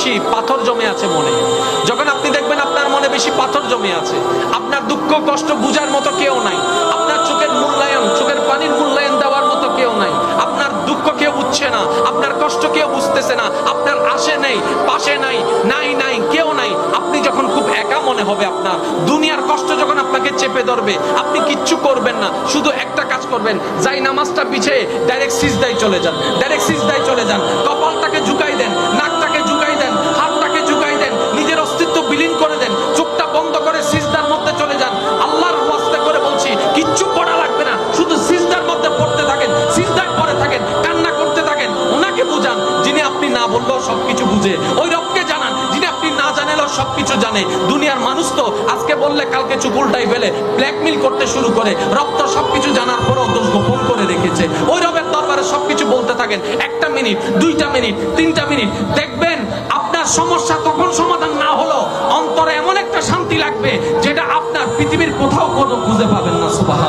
বেশি পাথর জমে আছে মনে। যখন আপনি দেখবেন আপনার মনে বেশি পাথর জমে আছে, আপনার দুঃখ, কষ্ট বুঝার মতো কেউ নাই। আপনার চোখের মূল্যায়ন, চোখের পানির মূল্যায়ন দেওয়ার মতো কেউ নাই। আপনার দুঃখ কেউ বুঝছে না, আপনার কষ্ট কেউ বুঝতেছে না, আপনার আশে নেই, পাশে নাই নাই নাই, কেউ নাই। আপনি যখন খুব একা মনে হবে আপনার, দুনিয়ার কষ্ট যখন আপনাকে চেপে ধরবে, আপনি কিচ্ছু করবেন না, শুধু একটা কাজ করবেন, যাই নামাজটা পিছিয়ে ডাইরেক্ট সিজদাই চলে যান ডাইরেক্ট সিজদাই চলে যান। বললেও সবকিছু বুঝে। ওই রবকে জানান, যিনি আপনি না জানেলেও সবকিছু জানে। দুনিয়ার মানুষ তো আজকে বললে, কালকে চুপ ফেলে ব্ল্যাকমেল করতে শুরু করে। রব তো সবকিছু জানার পরেও দোষ গোপন করে রেখেছে। ওই রবের দরবারে সবকিছু বলতে থাকেন, একটা মিনিট, দুইটা মিনিট, তিনটা মিনিট। দেখবেন, আপনার সমস্যা তখন সমাধান না হলো, অন্তরে এমন একটা শান্তি লাগবে, যেটা আপনার পৃথিবীর কোথাও কোনো খুঁজে পাবেন না সুবাহ